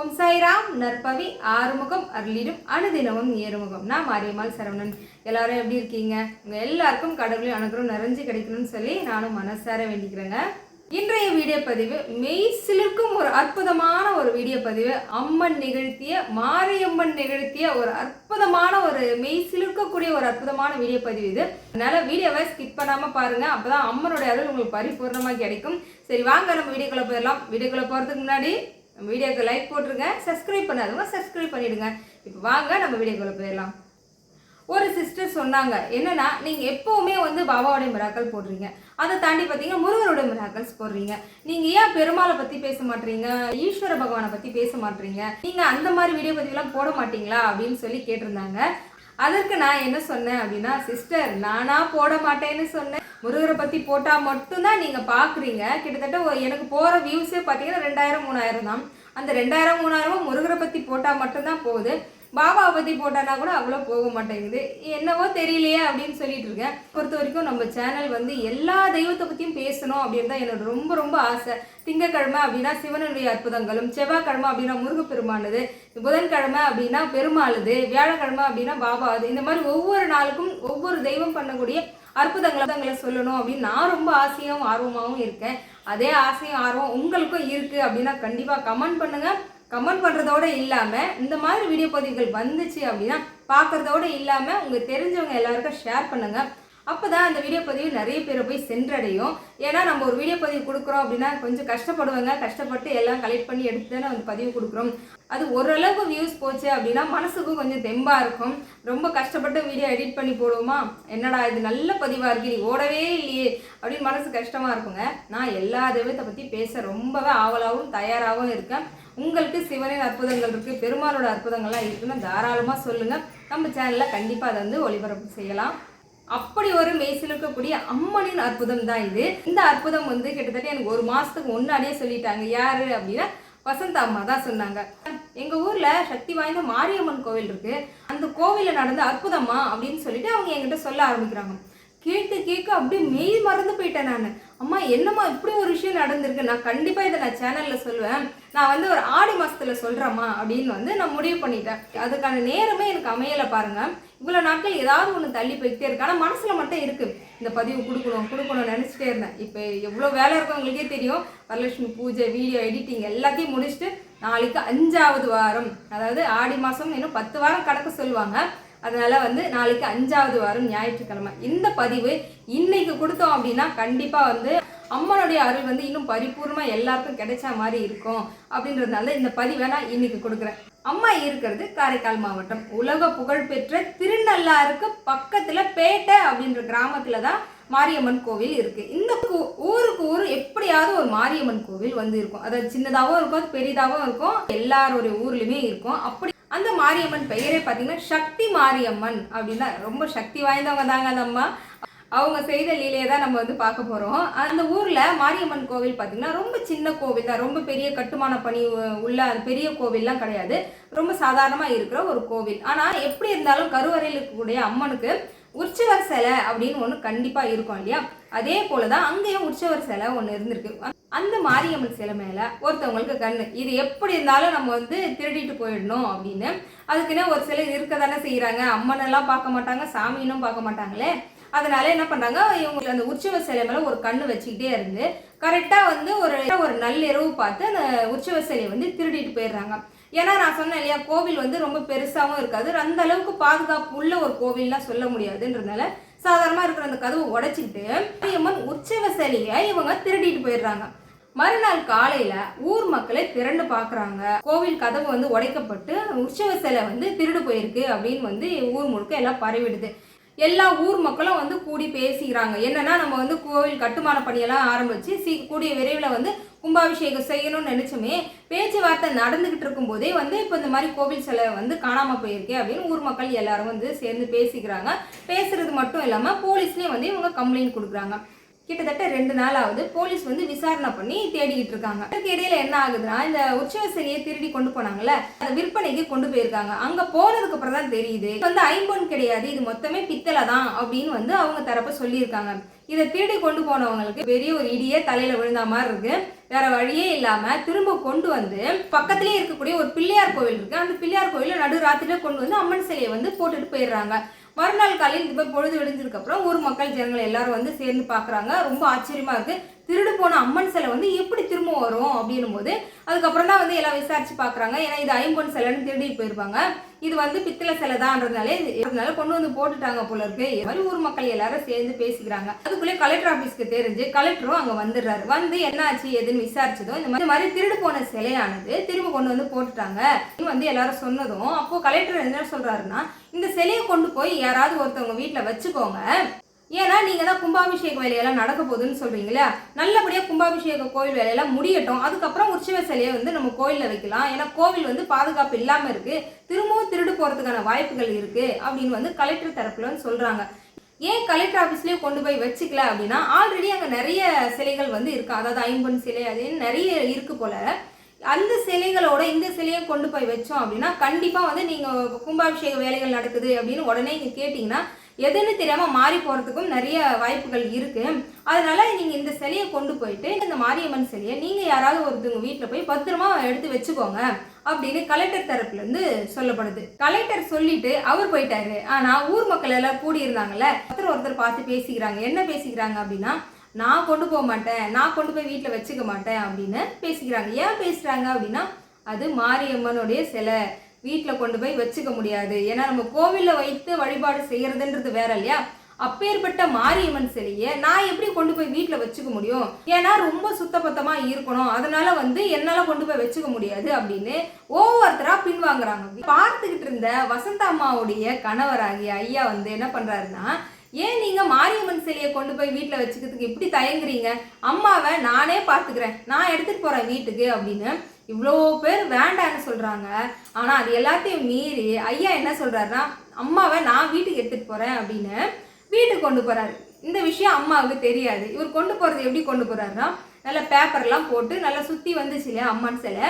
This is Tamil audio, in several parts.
ஓம் சாய்ராம் நற்பவி ஆறுமுகம் அருளிடும் அனுதினமும் ஏறுமுகம். நான் மாரியம்மாள் சரவணன். எல்லாரும் எப்படி இருக்கீங்க? உங்கள் எல்லாருக்கும் கடவுளையும் அனுகிரகம் நிறைஞ்சு கிடைக்கணும்னு சொல்லி நானும் மனசார வேண்டிக்கிறேங்க. இன்றைய வீடியோ பதிவு மெய் சிலிர்க்கும் ஒரு அற்புதமான ஒரு வீடியோ பதிவு. அம்மன் நிகழ்த்திய மாரியம்மன் நிகழ்த்திய ஒரு அற்புதமான ஒரு மெய் சிலிர்க்கக்கூடிய ஒரு அற்புதமான வீடியோ பதிவு இது. அதனால வீடியோவை ஸ்கிப் பண்ணாமல் பாருங்க. அப்போதான் அம்மனுடைய அருள் உங்களுக்கு பரிபூர்ணமாக கிடைக்கும். சரி வாங்க நம்ம வீடியோக்குள்ளே போயிடலாம். வீடியோக்குள்ளே போகிறதுக்கு முன்னாடி வீடியோக்கு லைக் போட்டுருங்க சப்ஸ்கிரைப் பண்ணாதவங்க சப்ஸ்கிரைப் பண்ணிவிடுங்க இப்போ வாங்க நம்ம வீடியோக்குள்ள போயிடலாம். ஒரு சிஸ்டர் சொன்னாங்க என்னன்னா நீங்கள் எப்போவுமே வந்து பாபாவுடைய மிராக்கள் போடுறீங்க. அதை தாண்டி பார்த்தீங்கன்னா முருகருடைய மிராக்கல்ஸ் போடுறீங்க. நீங்கள் ஏன் பெருமாளை பற்றி பேச மாட்டீங்க? ஈஸ்வர பகவானை பற்றி பேச மாட்டீங்க? நீங்கள் அந்த மாதிரி வீடியோ பதிவுலாம் போட மாட்டீங்களா? அப்படின்னு சொல்லி கேட்டிருந்தாங்க. அதற்கு நான் என்ன சொன்னேன் அப்படின்னா சிஸ்டர் நானா போட மாட்டேன்னு சொன்னேன். முருகரை பற்றி போட்டால் மட்டும்தான் நீங்கள் பார்க்குறீங்க கிட்டத்தட்ட ஒரு- எனக்கு போகிற வியூஸே பார்த்தீங்கன்னா ரெண்டாயிரம் மூணாயிரம் தான். அந்த ரெண்டாயிரம் மூணாயிரமும் முருகரை பற்றி போட்டால் மட்டும்தான் போகுது. பாபாவை பத்தி போட்டானா கூட அவ்வளோ போக மாட்டேங்குது. என்னவோ தெரியலையே அப்படின்னு சொல்லிட்டு இருக்கேன். பொறுத்த வரைக்கும் நம்ம சேனல் வந்து எல்லா தெய்வத்தை பற்றியும் பேசணும் அப்படின்னு தான் என்னோட ரொம்ப ரொம்ப ஆசை. திங்கக்கிழமை அப்படின்னா சிவனுடைய அற்புதங்களும் செவ்வாய்க்கிழமை அப்படின்னா முருகப்பெருமானது புதன்கிழமை அப்படின்னா பெருமாளுது வியாழக்கிழமை அப்படின்னா பாபா அது. இந்த மாதிரி ஒவ்வொரு நாளுக்கும் ஒவ்வொரு தெய்வம் பண்ணக்கூடிய அற்புதங்களை அற்புதங்களை சொல்லணும் அப்படின்னு நான் ரொம்ப ஆசையாகவும் ஆர்வமாகவும் இருக்கேன். அதே ஆசையும் ஆர்வம் உங்களுக்கும் இருக்குது அப்படின்னா கண்டிப்பாக கமெண்ட் பண்ணுங்கள் கமெண்ட் பண்ணுறதோட இல்லாமல் இந்த மாதிரி வீடியோ பதிவுகள் வந்துச்சு அப்படின்னா பார்க்குறதோட இல்லாமல் உங்கள் தெரிஞ்சவங்க எல்லாருக்கும் ஷேர் பண்ணுங்கள் அப்போ தான் அந்த வீடியோ பதிவு நிறைய பேரை போய் சென்றடையும். ஏன்னா நம்ம ஒரு வீடியோ பதிவு கொடுக்குறோம் அப்படின்னா கொஞ்சம் கஷ்டப்படுவாங்க. கஷ்டப்பட்டு எல்லாம் கலெக்ட் பண்ணி எடுத்து தானே வந்து பதிவு கொடுக்குறோம். அது ஓரளவுக்கு வியூஸ் போச்சு அப்படின்னா மனசுக்கும் கொஞ்சம் தெம்பாக இருக்கும். ரொம்ப கஷ்டப்பட்டு வீடியோ எடிட் பண்ணி போடுவோமா? என்னடா இது நல்ல பதிவாக இருக்கு? நீ ஓடவே இல்லையே. அப்படின்னு மனசு கஷ்டமாக இருக்குங்க. நான் எல்லா தெய்வத்தை பற்றி பேச ரொம்பவே ஆவலாகவும் தயாராகவும் இருக்கேன். உங்களுக்கு சிவனின் அற்புதங்கள் இருக்குது பெருமாளோட அற்புதங்கள்லாம் இருக்குன்னு தாராளமாக சொல்லுங்கள் நம்ம சேனலில் கண்டிப்பாக அதை வந்து ஒளிபரப்பு செய்யலாம். அப்படி ஒரு மெய்சிலுக்கக்கூடிய அம்மனின் அற்புதம் தான் இது. இந்த அற்புதம் வந்து கிட்டத்தட்ட எனக்கு ஒரு மாதத்துக்கு முன்னாடியே சொல்லிட்டாங்க. யாரு அப்படின்னா வசந்த அம்மா தான் சொன்னாங்க. எங்க ஊர்ல சக்தி வாய்ந்த மாரியம்மன் கோவில் இருக்கு. அந்த கோவிலில் நடந்த அற்புதமா அப்படின்னு சொல்லிட்டு அவங்க என்கிட்ட சொல்ல ஆரம்பிக்கிறாங்க. கேட்டு கேட்க அப்படியே மெய் மறந்து போயிட்டேன் நான். அம்மா என்னம்மா இப்படி ஒரு விஷயம் நடந்திருக்கு? நான் கண்டிப்பாக இதை நான் சேனலில் சொல்லுவேன். நான் வந்து ஒரு ஆடி மாதத்தில் சொல்கிறேம்மா அப்படின்னு வந்து நான் முடிவு பண்ணிட்டேன். அதுக்கான நேரமே எனக்கு அமையலை பாருங்க. இவ்வளோ நாட்கள் ஏதாவது ஒன்று தள்ளி போய்கிட்டே இருக்கு. ஆனால் மனசில் மட்டும் இருக்குது இந்த பதிவு கொடுக்கணும் கொடுக்கணும்னு நினச்சிட்டே இருந்தேன். இப்போ எவ்வளோ வேலை இருக்கவங்களுக்கே தெரியும். வரலட்சுமி பூஜை வீடியோ எடிட்டிங் எல்லாத்தையும் முடிச்சுட்டு நாளைக்கு அஞ்சாவது வாரம் அதாவது ஆடி மாதம் இன்னும் பத்து வாரம் கணக்கு சொல்லுவாங்க. அதனால் வந்து நாளைக்கு அஞ்சாவது வாரம் ஞாயிற்றுக்கிழமை. இந்த பதிவு இன்னைக்கு கொடுத்தோம் அப்படின்னா கண்டிப்பாக வந்து அம்மனுடைய அருள் வந்து இன்னும் பரிபூர்ணமாக எல்லாருக்கும் கிடைச்ச மாதிரி இருக்கும் அப்படின்றதுனால இந்த பதிவை நான் இன்னைக்கு கொடுக்குறேன். அம்மா இருக்கிறது காரைக்கால் மாவட்டம். உலக புகழ்பெற்ற திருநள்ளாருக்கு பக்கத்தில் பேட்டை அப்படின்ற கிராமத்தில் தான் மாரியம்மன் கோவில் இருக்கு. இந்த ஊருக்கு ஊர் எப்படியாவது ஒரு மாரியம்மன் கோவில் வந்து இருக்கும். அதாவது சின்னதாகவும் இருக்கும் அது பெரிதாகவும் இருக்கும். எல்லாருடைய ஊர்லயுமே இருக்கும். அப்படி அந்த மாரியம்மன் பெயரே பார்த்தீங்கன்னா சக்தி மாரியம்மன் அப்படின்னா ரொம்ப சக்தி வாய்ந்தவங்க தாங்க அந்த அம்மா. அவங்க செய்த லீலையை தான் நம்ம வந்து பார்க்க போகிறோம் அந்த ஊரில் மாரியம்மன் கோவில் பார்த்தீங்கன்னா ரொம்ப சின்ன கோவில் தான். ரொம்ப பெரிய கட்டுமான பணி உள்ள பெரிய கோவில்லாம் கிடையாது. ரொம்ப சாதாரணமாக இருக்கிற ஒரு கோவில். ஆனால் எப்படி இருந்தாலும் கருவறையில் இருக்கக்கூடிய அம்மனுக்கு உற்சவர் சிலை அப்படின்னு ஒன்று கண்டிப்பாக இருக்கும் இல்லையா? அதே போலதான் அங்கேயும் உற்சவர் சிலை ஒன்று இருந்திருக்கு. அந்த மாரியம்மன் சிலை மேலே ஒருத்தவங்களுக்கு கண்ணு. இது எப்படி இருந்தாலும் நம்ம வந்து திருடிட்டு போயிடணும் அப்படின்னு. அதுக்குன்னே ஒரு சிலை இருக்க தானே செய்கிறாங்க அம்மனெல்லாம் பார்க்க மாட்டாங்க சாமியும் பார்க்க மாட்டாங்களே. அதனால என்ன பண்ணாங்க இவங்க அந்த உற்சவ சிலை மேலே ஒரு கண்ணு வச்சுக்கிட்டே இருந்து கரெக்டாக வந்து ஒரு ஒரு நள்ளிரவு பார்த்து அந்த உற்சவ சிலையை வந்து திருடிட்டு போயிடுறாங்க. ஏன்னா நான் சொன்னேன் இல்லையா கோவில் வந்து ரொம்ப பெருசாகவும் இருக்காது. அந்த அளவுக்கு பாதுகாப்பு உள்ள ஒரு கோவில்லாம் சொல்ல முடியாதுன்றதுனால சாதாரணமாக இருக்கிற அந்த கதவை உடைச்சிக்கிட்டு மாரியம்மன் உற்சவ சிலையை இவங்க திருடிட்டு போயிடுறாங்க. மறுநாள் காலையில ஊர் மக்களே திரண்டு பாக்குறாங்க கோவில் கதவு வந்து உடைக்கப்பட்டு உற்சவ சிலை வந்து திருடு போயிருக்கு அப்படின்னு வந்து ஊர் முழுக்க எல்லாம் பரவிடுது. எல்லா ஊர் மக்களும் வந்து கூடி பேசிக்கிறாங்க என்னன்னா நம்ம வந்து கோவில் கட்டுமான பணியெல்லாம் ஆரம்பிச்சு சீ கூடிய விரைவில் வந்து கும்பாபிஷேகம் செய்யணும்னு நினச்சோமே பேச்சுவார்த்தை நடந்துகிட்டு இருக்கும்போதே வந்து இப்போ இந்த மாதிரி கோவில் சிலை வந்து காணாமல் போயிருக்கேன் அப்படின்னு ஊர் மக்கள் எல்லாரும் வந்து சேர்ந்து பேசிக்கிறாங்க. பேசுறது மட்டும் இல்லாமல் போலீஸ்லேயும் வந்து இவங்க கம்ப்ளைண்ட் கொடுக்குறாங்க. கிட்டத்தட்ட ரெண்டு நாள் ஆகுது போலீஸ் வந்து விசாரணை பண்ணி தேடிக்கிட்டு இருக்காங்க. அதுக்கு இடையில என்ன ஆகுதுன்னா இந்த உற்சவ சிலையை திருடி கொண்டு போனாங்கல்ல அந்த விற்பனைக்கு கொண்டு போயிருக்காங்க. அங்க போனதுக்கு அப்புறம் தான் தெரியுது வந்து ஐம்பொன் கிடையாது இது மொத்தமே பித்தளை தான் அப்படின்னு வந்து அவங்க தரப்ப சொல்லியிருக்காங்க. இதை திருடி கொண்டு போனவங்களுக்கு பெரிய ஒரு இடியே தலையில விழுந்த மாதிரி இருக்கு. வேற வழியே இல்லாம திரும்ப கொண்டு வந்து பக்கத்திலேயே இருக்கக்கூடிய ஒரு பிள்ளையார் கோவில் இருக்கு. அந்த பிள்ளையார் கோவில நடு ராத்திரில கொண்டு வந்து அம்மன் சிலையை வந்து போட்டுட்டு போயிடுறாங்க. மறுநாள் காலையில் இப்போ பொழுது விடிஞ்சதுக்கு அப்புறம் ஊர் மக்கள் ஜனங்கள் எல்லாரும் வந்து சேர்ந்து பார்க்குறாங்க. ரொம்ப ஆச்சரியமா இருக்கு. திருடு போன அம்மன் சிலை வந்து எப்படி திரும்ப வரும் அப்படின்னும் போது அதுக்கப்புறம் தான் வந்து எல்லாம் விசாரிச்சு பார்க்குறாங்க. ஏன்னா இது ஐம்பொன் சிலைன்னு திருடி போயிருப்பாங்க. இது வந்து பித்தளை சிலை தான்றதுனால இதனால கொண்டு வந்து போட்டுட்டாங்க போல இருக்கு. இது மாதிரி ஊர் மக்கள் எல்லாரும் சேர்ந்து பேசிக்கிறாங்க. அதுக்குள்ளே கலெக்டர் ஆஃபீஸ்க்கு தெரிஞ்சு கலெக்டரும் அங்கே வந்துடுறாரு. வந்து என்ன ஆச்சு எதுன்னு விசாரிச்சதும் இந்த மாதிரி மாதிரி திருடு போன சிலையானது திரும்ப கொண்டு வந்து போட்டுட்டாங்க. வந்து எல்லாரும் சொன்னதும் அப்போ கலெக்டர் என்ன சொல்றாருன்னா இந்த சிலையை கொண்டு போய் யாராவது ஒருத்தவங்க வீட்டில் வச்சுக்கோங்க. ஏன்னா நீங்கள் தான் கும்பாபிஷேக வேலையெல்லாம் நடக்க போகுதுன்னு சொல்கிறீங்களே நல்லபடியாக கும்பாபிஷேக கோயில் வேலையெல்லாம் முடியட்டும். அதுக்கப்புறம் உற்சவ சிலையை வந்து நம்ம கோயில்ல வைக்கலாம். ஏன்னா கோவில் வந்து பாதுகாப்பு இல்லாமல் இருக்குது திரும்பவும் திருடு போகிறதுக்கான வாய்ப்புகள் இருக்குது அப்படின்னு வந்து கலெக்டர் தரப்புல வந்து ஏன் கலெக்டர் ஆஃபீஸ்லேயே கொண்டு போய் வச்சுக்கல அப்படின்னா ஆல்ரெடி அங்கே நிறைய சிலைகள் வந்து இருக்கு. அதாவது ஐம்பன் சிலை அதுன்னு நிறைய இருக்கு போல. அந்த சிலைகளோட இந்த சிலையை கொண்டு போய் வச்சோம் அப்படின்னா கண்டிப்பாக வந்து நீங்கள் கும்பாபிஷேக வேலைகள் நடக்குது அப்படின்னு உடனே நீங்கள் கேட்டிங்கன்னா எதுன்னு தெரியாமல் மாறி போகிறதுக்கும் நிறைய வாய்ப்புகள் இருக்குது அதனால் நீங்கள் இந்த சிலையை கொண்டு போயிட்டு இந்த மாரியம்மன் சிலையை நீங்கள் யாராவது ஒருத்தவங்க வீட்டில் போய் பத்திரமா எடுத்து வச்சுக்கோங்க அப்படின்னு கலெக்டர் தரப்புலேருந்து சொல்லப்படுது. கலெக்டர் சொல்லிட்டு அவர் போயிட்டாரு. ஆனால் ஊர் மக்கள் எல்லாம் கூடி இருந்தாங்கல்ல ஒருத்தர் ஒருத்தர் பார்த்து பேசிக்கிறாங்க. என்ன பேசிக்கிறாங்க அப்படின்னா நான் கொண்டு போக மாட்டேன் நான் கொண்டு போய் வீட்டில் வச்சுக்க மாட்டேன் அப்படின்னு பேசிக்கிறாங்க. ஏன் பேசுகிறாங்க அப்படின்னா அது மாரியம்மனுடைய சிலை. வீட்டில் கொண்டு போய் வச்சுக்க முடியாது. ஏன்னா நம்ம கோவிலில் வைத்து வழிபாடு செய்கிறதுன்றது வேற இல்லையா? அப்பேற்பட்ட மாரியம்மன் சிலையை நான் எப்படி கொண்டு போய் வீட்டில் வச்சுக்க முடியும்? ஏன்னா ரொம்ப சுத்தபத்தமாக இருக்கணும். அதனால வந்து என்னால் கொண்டு போய் வச்சுக்க முடியாது அப்படின்னு ஒவ்வொருத்தராக பின்வாங்குறாங்க. பார்த்துக்கிட்டு இருந்த வசந்த அம்மாவுடைய கணவராகிய ஐயா வந்து என்ன பண்ணுறாருன்னா ஏன் நீங்க மாரியம்மன் சிலையை கொண்டு போய் வீட்டில் வச்சுக்கிறதுக்கு இப்படி தயங்குறீங்க? அம்மாவை நானே பார்த்துக்கிறேன். நான் எடுத்துட்டு போறேன் வீட்டுக்கு அப்படின்னு இவ்வளோ பேர் வேண்டான்னு சொல்கிறாங்க ஆனால் அது எல்லாத்தையும் மீறி ஐயா என்ன சொல்கிறாருன்னா அம்மாவை நான் வீட்டுக்கு எடுத்துகிட்டு போகிறேன் அப்படின்னு வீட்டுக்கு கொண்டு போகிறாரு இந்த விஷயம் அம்மாவுக்கு தெரியாது. இவர் கொண்டு போகிறது எப்படி கொண்டு போகிறாருன்னா நல்ல பேப்பர்லாம் போட்டு நல்லா சுற்றி வந்துச்சு இல்லையா அம்மன் சிலை.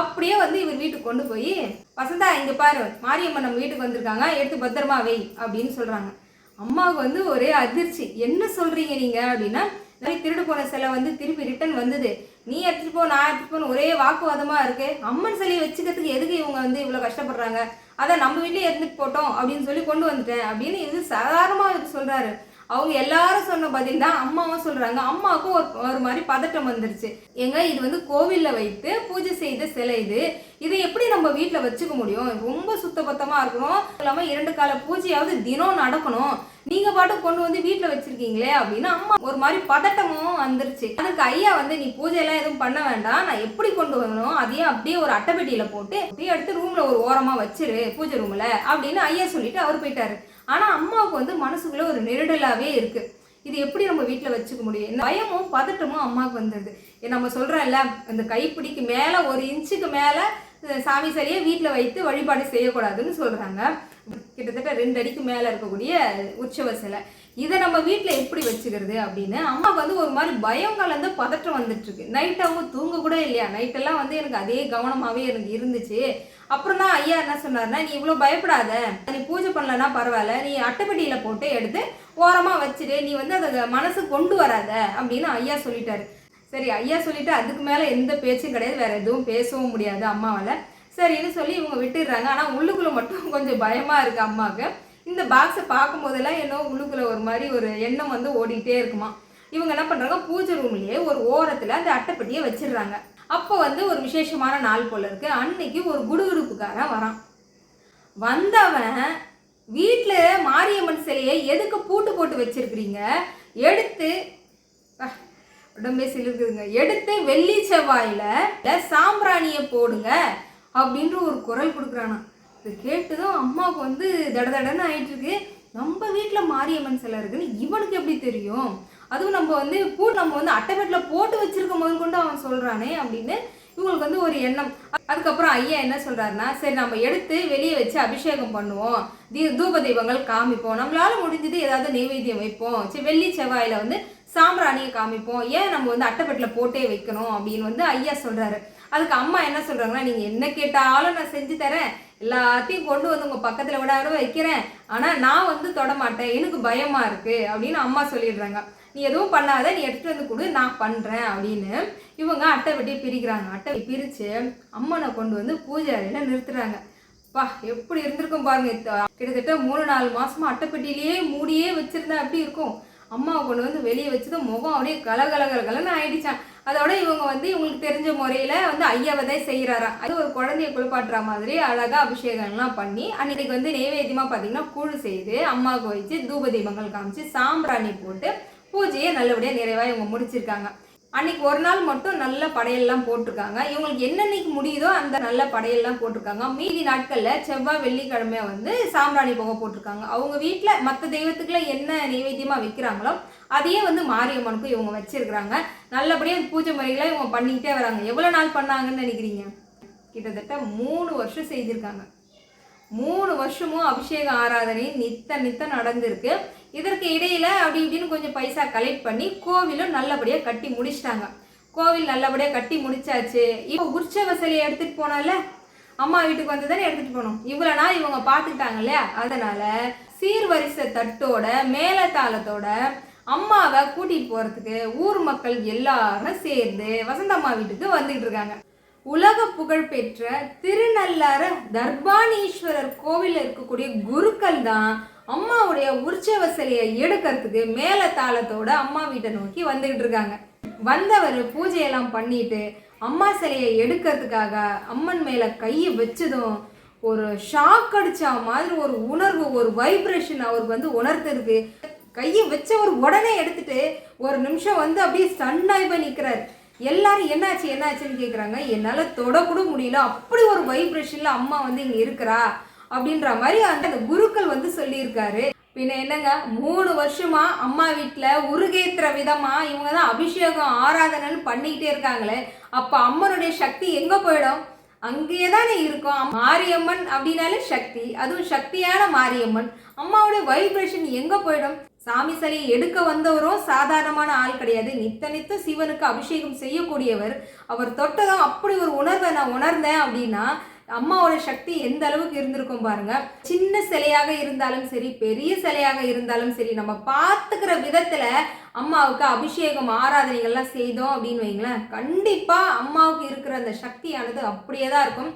அப்படியே வந்து இவர் வீட்டுக்கு கொண்டு போய் வசந்தா இங்கே பாரு மாரியம்மன் நம்ம வீட்டுக்கு வந்திருக்காங்க எடுத்து பத்திரமா வை அப்படின்னு சொல்கிறாங்க அம்மாவுக்கு வந்து ஒரே அதிர்ச்சி. என்ன சொல்கிறீங்க நீங்கள் அப்படின்னா நிறைய திருடு போன சிலை வந்து திருப்பி ரிட்டர்ன் வந்தது. நீ எடுத்துகிட்டு போ நான் எடுத்துட்டு போன ஒரே வாக்குவாதமா இருக்கு. அம்மன் சிலையை வச்சுக்கிறதுக்கு எதுக்கு இவங்க வந்து இவ்வளவு கஷ்டப்படுறாங்க? அதை நம்ம வீட்லயே எடுத்துட்டு போட்டோம் அப்படின்னு சொல்லி கொண்டு வந்துட்டேன் அப்படின்னு இது சாதாரணமா இவர் சொல்றாரு. அவங்க எல்லாரும் சொன்ன பதில் தான் அம்மாவும் சொல்றாங்க. அம்மாவுக்கும் ஒரு ஒரு மாதிரி பதட்டம் வந்துருச்சு. ஏங்க இது வந்து கோவில்ல வைத்து பூஜை செய்த சிலை இது. இதை எப்படி நம்ம வீட்டில் வச்சுக்க முடியும்? ரொம்ப சுத்தபத்தமாக இருக்கணும். இல்லாம இரண்டு கால பூஜையாவது தினம் நடக்கணும். நீங்க பாட்டு கொண்டு வந்து வீட்டுல வச்சிருக்கீங்களே அப்படின்னு அம்மா ஒரு மாதிரி பதட்டமும் வந்துருச்சு. அதுக்கு ஐயா வந்து நீ பூஜை எல்லாம் எதுவும் பண்ண வேண்டாம். நான் எப்படி கொண்டு வரணும்? அதையும் அப்படியே ஒரு அட்டைப்பெட்டியில போட்டு அப்படியே எடுத்து ரூம்ல ஒரு ஓரமா வச்சிரு பூஜை ரூம்ல அப்படின்னு ஐயா சொல்லிட்டு அவர் போயிட்டாரு. ஆனா அம்மாவுக்கு வந்து மனசுக்குள்ள ஒரு நெருடலாவே இருக்கு. இது எப்படி நம்ம வீட்டில் வச்சுக்க முடியும்? இந்த பயமும் பதட்டமும் அம்மாவுக்கு வந்துடுது ஏ, நம்ம சொல்கிறோம்ல அந்த கைப்பிடிக்கு மேலே ஒரு இன்ச்சுக்கு மேலே சாமி சரியாக வீட்டில் வைத்து வழிபாடு செய்யக்கூடாதுன்னு சொல்கிறாங்க கிட்டத்தட்ட ரெண்டு அடிக்கு மேலே இருக்கக்கூடிய உற்சவ சிலை. இதை நம்ம வீட்டில் எப்படி வச்சுக்கிறது அப்படின்னு அம்மாவுக்கு வந்து ஒரு மாதிரி பயம் கலந்து பதற்றம் வந்துட்டுருக்கு. நைட் அவங்க தூங்க கூட இல்லையா? நைட்டெல்லாம் வந்து எனக்கு அதே கவனமாகவே எனக்கு இருந்துச்சு. அப்புறம் தான் ஐயா என்ன சொன்னார்னா நீ இவ்வளோ பயப்படாத. நீ பூஜை பண்ணலன்னா பரவாயில்ல. நீ அட்டைப்பெட்டியில் போட்டு எடுத்து ஓரமாக வச்சுட்டு நீ வந்து அதை மனசு கொண்டு வராத. அப்படின்னு ஐயா சொல்லிட்டாரு. சரி ஐயா சொல்லிட்டு அதுக்கு மேலே எந்த பேச்சும் கிடையாது. வேற எதுவும் பேசவும் முடியாது அம்மாவால். சரின்னு சொல்லி இவங்க விட்டுடுறாங்க. ஆனால் உள்ளுக்குள்ளே மட்டும் கொஞ்சம் பயமாக இருக்கு அம்மாவுக்கு. இந்த பாக்ஸை பார்க்கும்போதெல்லாம் என்னோ உள்ளுக்குள்ளே ஒரு மாதிரி ஒரு எண்ணம் வந்து ஓடிக்கிட்டே இருக்குமா. இவங்க என்ன பண்ணுறாங்க பூஜை ரூம்லேயே ஒரு ஓரத்தில் அந்த அட்டைப்பட்டியை வச்சிடுறாங்க. அப்போ வந்து ஒரு விசேஷமான நாள் போல இருக்கு. அன்னைக்கு ஒரு குடுகுடுப்புக்காரன் வரான். வந்தவன் வீட்டில் மாரியம்மன் சிலையை எதுக்கு பூட்டு போட்டு வச்சிருக்கிறீங்க? எடுத்து உடம்பே சிலிருக்குதுங்க. எடுத்து வெள்ளி செவ்வாயில் சாம்பிராணியை போடுங்க. அப்படின்ற ஒரு குரல் கொடுக்குறானா. இது கேட்டதும் அம்மாவுக்கு வந்து தட தடன்னு ஆயிட்டு இருக்கு நம்ம வீட்டில் மாரியம்மன் சிலை இருக்குன்னு இவனுக்கு எப்படி தெரியும்? அதுவும் நம்ம வந்து பூ நம்ம வந்து அட்டைப்பேட்டில் போட்டு வச்சிருக்க முதல் கொண்டு அவன் சொல்கிறானே அப்படின்னு இவங்களுக்கு வந்து ஒரு எண்ணம். அதுக்கப்புறம் ஐயா என்ன சொல்கிறாருன்னா சரி நம்ம எடுத்து வெளியே வச்சு அபிஷேகம் பண்ணுவோம். தீ தூப தெய்வங்கள் காமிப்போம். நம்மளால் முடிஞ்சது ஏதாவது நெய்வேத்தியம் வைப்போம். சரி வெள்ளி செவ்வாயில் வந்து சாம்பிராணியை காமிப்போம். ஏன் நம்ம வந்து அட்டைப்பட்டில் போட்டே வைக்கணும் அப்படின்னு வந்து ஐயா சொல்கிறாரு அதுக்கு அம்மா என்ன சொல்கிறாங்கன்னா நீங்கள் என்ன கேட்டாலும் நான் செஞ்சு தரேன். எல்லாத்தையும் கொண்டு வந்து உங்கள் பக்கத்தில் விடாத வைக்கிறேன். ஆனால் நான் வந்து தொட மாட்டேன். எனக்கு பயமாக இருக்குது அப்படின்னு அம்மா சொல்லிடுறாங்க. நீ எதுவும் பண்ணாத. நீ எடுத்துகிட்டு வந்து கொடு. நான் பண்ணுறேன் அப்படின்னு இவங்க அட்டை வெட்டி பிரிக்கிறாங்க. அட்டை பிரித்து அம்மனை கொண்டு வந்து பூஜை அறையில நிறுத்துறாங்க. பா எப்படி இருந்திருக்கும் பாருங்க. கிட்டத்தட்ட மூணு நாலு மாசமா அட்டைப்பெட்டிலேயே மூடியே வச்சிருந்தா அப்படி இருக்கும்? அம்மாவை கொண்டு வந்து வெளியே வச்சதும் முகம் அப்படியே கலகலகலகலன்னு ஆயிடுச்சான் அதோட இவங்க வந்து இவங்களுக்கு தெரிஞ்ச முறையில் வந்து ஐயாவ தான் செய்கிறாரா அது ஒரு குழந்தைய குளிப்பாட்டுற மாதிரி அழகாக அபிஷேகம்லாம் பண்ணி அன்னைக்கு வந்து நெய்வேத்தியமா பார்த்தீங்கன்னா கூழ் செய்து அம்மாவுக்கு வச்சு தூப தீபங்கள் காமிச்சு சாம்பிராணி போட்டு பூஜையை நல்லபடியாக நிறைவாக இவங்க முடிச்சிருக்காங்க. அன்னைக்கு ஒரு நாள் மட்டும் நல்ல படையெல்லாம் போட்டிருக்காங்க. இவங்களுக்கு என்னன்னைக்கு முடியுதோ அந்த நல்ல படையெல்லாம் போட்டிருக்காங்க. மீதி நாட்களில் செவ்வாய் வெள்ளிக்கிழமை வந்து சாம்பிராணி புகை போட்டிருக்காங்க. அவங்க வீட்டில் மற்ற தெய்வத்துக்குலாம் என்ன நைவேத்தியமாக வைக்கிறாங்களோ அதையே வந்து மாரியம்மனுக்கும் இவங்க வச்சிருக்கிறாங்க. நல்லபடியாக பூஜை முறைகளை இவங்க பண்ணிக்கிட்டே வராங்க. எவ்வளோ நாள் பண்ணாங்கன்னு நினைக்கிறீங்க? கிட்டத்தட்ட மூணு வருஷம் செய்திருக்காங்க. மூணு வருஷமும் அபிஷேக ஆராதனை நித்த நித்த நடந்திருக்கு. இதற்கு இடையில் அப்படி இப்படின்னு கொஞ்சம் பைசா கலெக்ட் பண்ணி கோவிலும் நல்லபடியாக கட்டி முடிச்சிட்டாங்க. கோவில் நல்லபடியாக கட்டி முடிச்சாச்சு. இப்போ உற்சவ சிலையை எடுத்துகிட்டு போனோம்ல? அம்மா வீட்டுக்கு வந்து தானே எடுத்துகிட்டு போனோம். இவ்வளோ நாள் இவங்க பார்த்துக்கிட்டாங்கல்ல இல்லையா சீர்வரிசை தட்டோட மேலத்தாளத்தோட அம்மாவை கூட்டிகிட்டு போகிறதுக்கு ஊர் மக்கள் எல்லாரும் சேர்ந்து வசந்தம்மா வீட்டுக்கு வந்துகிட்டு இருக்காங்க. உலக புகழ்பெற்ற திருநள்ளார தர்பானீஸ்வரர் கோவிலில் இருக்கக்கூடிய குருக்கள் தான் அம்மாவுடைய உற்சவ சிலையை எடுக்கிறதுக்கு மேல தாளத்தோட அம்மா வீட்டை நோக்கி வந்துகிட்டு இருக்காங்க. வந்தவர் பூஜையெல்லாம் பண்ணிட்டு அம்மா சிலையை எடுக்கிறதுக்காக அம்மன் மேல கையை வச்சதும் ஒரு ஷாக் அடிச்ச மாதிரி ஒரு உணர்வு ஒரு வைப்ரேஷன் அவருக்கு வந்து உணர்த்திருக்கு கையை வச்சவர் உடனே எடுத்துட்டு ஒரு நிமிஷம் வந்து அப்படியே சன்னாய் போய் நிற்கிறாரு எல்லாரும் என்னாச்சு என்னாச்சுன்னு கேட்குறாங்க என்னால் தொடக்கூட முடியல. அப்படி ஒரு வைப்ரேஷனில் அம்மா வந்து இங்கே இருக்கிறா. அப்படின்ற மாதிரி அந்த குருக்கள் வந்து சொல்லியிருக்காரு. பின்ன என்னங்க? மூணு வருஷமா அம்மா வீட்டில் உருகேத்துற விதமா இவங்க தான் அபிஷேகம் ஆராதனைன்னு பண்ணிக்கிட்டே இருக்காங்களே. அப்போ அம்மனுடைய சக்தி எங்கே போயிடும்? அங்கேயே தானே இருக்கும் மாரியம்மன் அப்படின்னாலே சக்தி. அதுவும் சக்தியான மாரியம்மன். அம்மாவுடைய வைப்ரேஷன் எங்க போயிடும்? சாமி சிலையை எடுக்க வந்தவரும் சாதாரணமான ஆள் கிடையாது. நித்த நித்த சிவனுக்கு அபிஷேகம் செய்யக்கூடியவர். அவர் தொட்டதும் அப்படி ஒரு உணர்வை நான் உணர்ந்தேன் அப்படின்னா அம்மாவோட சக்தி எந்த அளவுக்கு இருந்திருக்கும் பாருங்க. சின்ன சிலையாக இருந்தாலும் சரி பெரிய சிலையாக இருந்தாலும் சரி நம்ம பார்த்துக்கிற விதத்துல அம்மாவுக்கு அபிஷேகம் ஆராதனைகள்லாம் செய்தோம் அப்படின்னு வைங்களேன். கண்டிப்பா அம்மாவுக்கு இருக்கிற அந்த சக்தியானது அப்படியே தான் இருக்கும்.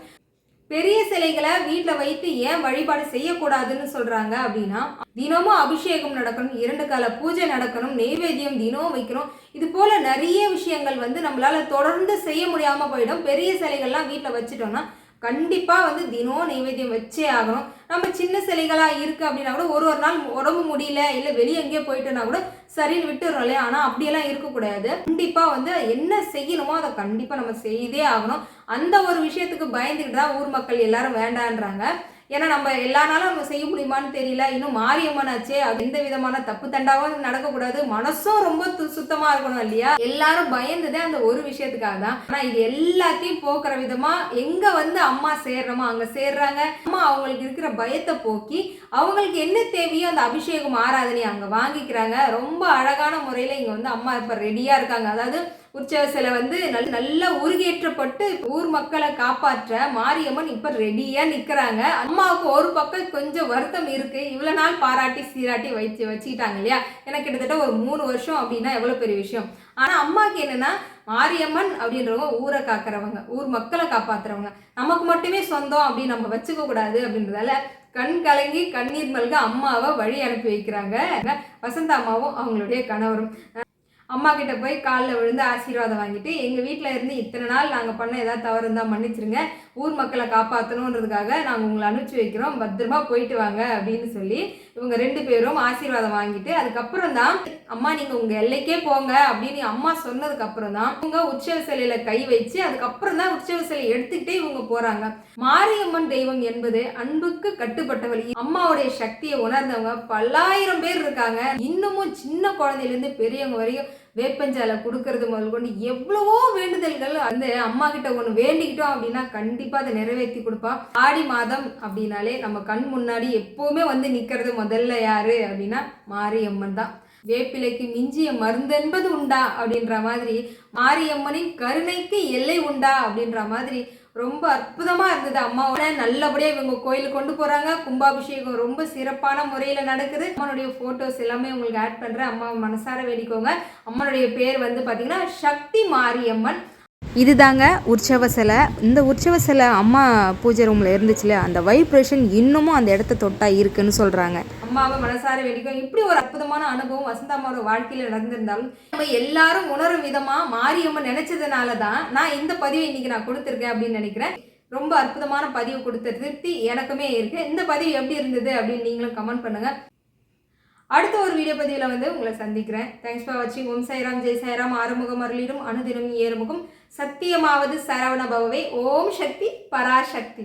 பெரிய சிலைகளை வீட்டில் வைத்து ஏன் வழிபாடு செய்யக்கூடாதுன்னு சொல்றாங்க அப்படின்னா தினமும் அபிஷேகம் நடக்கணும் இரண்டு கால பூஜை நடக்கணும் நெய்வேத்தியம் தினமும் வைக்கணும் இது போல நிறைய விஷயங்கள் வந்து நம்மளால தொடர்ந்து செய்ய முடியாம போயிடும். பெரிய சிலைகள்லாம் வீட்டில் வச்சுட்டோம்னா கண்டிப்பாக வந்து தினம் நைவேத்தியம் வச்சே ஆகணும். நம்ம சின்ன சிலைகளாக இருக்குது அப்படின்னா கூட ஒரு ஒரு நாள் உடம்பு முடியல இல்லை வெளியே எங்கேயோ போயிட்டோன்னா கூட சரின்னு விட்டுறோம் இல்லையா ஆனால் அப்படியெல்லாம் இருக்கக்கூடாது. கண்டிப்பாக வந்து என்ன செய்யணுமோ அதை கண்டிப்பாக நம்ம செய்தே ஆகணும். அந்த ஒரு விஷயத்துக்கு பயந்துக்கிட்டு தான் ஊர் மக்கள் எல்லாரும் வேண்டான்றாங்க. ஏன்னா நம்ம எல்லா நாளும் நம்ம செய்ய முடியுமான்னு தெரியல. இன்னும் மாரியம்மன் ஆச்சே. அது எந்த விதமான தப்பு தண்டாவும் நடக்கக்கூடாது. மனசும் ரொம்ப து- இருக்கணும் இல்லையா? எல்லாரும் பயந்ததே அந்த ஒரு விஷயத்துக்காக தான். ஆனால் இது எல்லாத்தையும் போக்குற விதமா எங்க வந்து அம்மா சேர்றோமோ அங்கே சேர்றாங்க. அம்மா அவங்களுக்கு இருக்கிற பயத்தை போக்கி அவங்களுக்கு என்ன தேவையோ அந்த அபிஷேகம் ஆராதனை அங்கே வாங்கிக்கிறாங்க. ரொம்ப அழகான முறையில் இங்கே வந்து அம்மா இப்போ ரெடியாக இருக்காங்க. அதாவது உற்சவ சிலை வந்து நல்ல நல்லா உருகேற்றப்பட்டு ஊர் மக்களை காப்பாற்ற மாரியம்மன் இப்போ ரெடியாக நிற்கிறாங்க அம்மாவுக்கு ஒரு பக்கம் கொஞ்சம் வருத்தம் இருக்கு. இவ்வளோ நாள் பாராட்டி சீராட்டி வச்சு வச்சுக்கிட்டாங்க இல்லையா? எனக்கு கிட்டத்தட்ட ஒரு மூணு வருஷம் அப்படின்னா எவ்வளோ பெரிய விஷயம். ஆனால் அம்மாவுக்கு என்னென்னா மாரியம்மன் அப்படின்றவங்க ஊரை காக்கிறவங்க ஊர் மக்களை காப்பாத்துறவங்க. நமக்கு மட்டுமே சொந்தம் அப்படின்னு நம்ம வச்சுக்க கூடாது அப்படின்றதால கண் கலங்கி கண்ணீர் மல்க அம்மாவை வழி அனுப்பி வைக்கிறாங்க. வசந்த அம்மாவும் அவங்களுடைய கணவரும். அம்மா கிட்ட போய் காலில் விழுந்து ஆசீர்வாதம் வாங்கிட்டு எங்கள் வீட்டில் இருந்து இத்தனை நாள் நாங்கள் பண்ண ஏதாவது தவறு இருந்தால் மன்னிச்சிருங்க. ஊர் மக்களை காப்பாற்றணுன்றதுக்காக நாங்கள் உங்களை அனுப்பிச்சி வைக்கிறோம். பத்திரமா போயிட்டு வாங்க அப்படின்னு சொல்லி இவங்க ரெண்டு பேரும் ஆசீர்வாதம் வாங்கிட்டு அதுக்கப்புறம் தான் அம்மா நீங்கள் உங்கள் எல்லைக்கே போங்க அப்படின்னு அம்மா சொன்னதுக்கு அப்புறம் தான் இவங்க உற்சவ சிலையில கை வச்சு அதுக்கப்புறம் தான் உற்சவ சிலையை எடுத்துக்கிட்டே இவங்க போறாங்க. மாரியம்மன் தெய்வம் என்பது அன்புக்கு கட்டுப்பட்டவள் அம்மாவுடைய சக்தியை உணர்ந்தவங்க பல்லாயிரம் பேர் இருக்காங்க. இன்னமும் சின்ன குழந்தையிலேருந்து பெரியவங்க வரையும் வேப்பஞ்சாலை கொடுக்கறது முதல் கொண்டு எவ்வளவோ வேண்டுதல்கள் வந்து அம்மா கிட்ட ஒன்று வேண்டிக்கிட்டோம் அப்படின்னா கண்டிப்பாக அதை நிறைவேற்றி கொடுப்பா. ஆடி மாதம் அப்படின்னாலே நம்ம கண் முன்னாடி எப்போவுமே வந்து நிற்கிறது முதல்ல யாரு அப்படின்னா மாரியம்மன் தான். வேப்பிலைக்கு மிஞ்சிய மருந்தென்பது உண்டா அப்படின்ற மாதிரி மாரியம்மனின் கருணைக்கு எல்லை உண்டா அப்படின்ற மாதிரி ரொம்ப அற்புதமாக இருந்தது. அம்மாவோட நல்லபடியாக இவங்க கோயிலுக்கு கொண்டு போகிறாங்க கும்பாபிஷேகம் ரொம்ப சிறப்பான முறையில் நடக்குது. அம்மனுடைய ஃபோட்டோஸ் எல்லாமே உங்களுக்கு ஆட் பண்ணுறேன் அம்மா மனசார வேடிக்கோங்க அம்மனுடைய பேர் வந்து பார்த்திங்கன்னா சக்தி மாரியம்மன். இதுதாங்க உற்சவ சிலை. இந்த உற்சவ சிலை அம்மா பூஜை ரூமில் இருந்துச்சுல அந்த வைப்ரேஷன் இன்னமும் அந்த இடத்த தொட்டா இருக்குன்னு சொல்கிறாங்க அம்மாவை மனசார வெடிக்கும். இப்படி ஒரு அற்புதமான அனுபவம் வசந்தா அம்மாவோட வாழ்க்கையில நடந்திருந்தாலும் நம்ம எல்லாரும் உணரும் விதமா மாரியம்மன் நினைச்சதுனால தான் நான் இந்த பதிவை இன்னைக்கு நான் கொடுத்துருக்கேன் அப்படின்னு நினைக்கிறேன். ரொம்ப அற்புதமான பதிவு கொடுத்த திருப்தி எனக்குமே இருக்கு. இந்த பதிவு எப்படி இருந்தது அப்படின்னு நீங்களும் கமெண்ட் பண்ணுங்க. அடுத்த ஒரு வீடியோ பதிவில் வந்து உங்களை சந்திக்கிறேன். தேங்க்ஸ் ஃபார் வாட்சிங் ஓம் சாய்ராம் ஜெய் சாய்ராம். ஆறுமுகம் அருளிடும் அனுதினம் ஏறுமுகம். சத்தியமாவது சரவண பவவே ஓம் சக்தி பராசக்தி.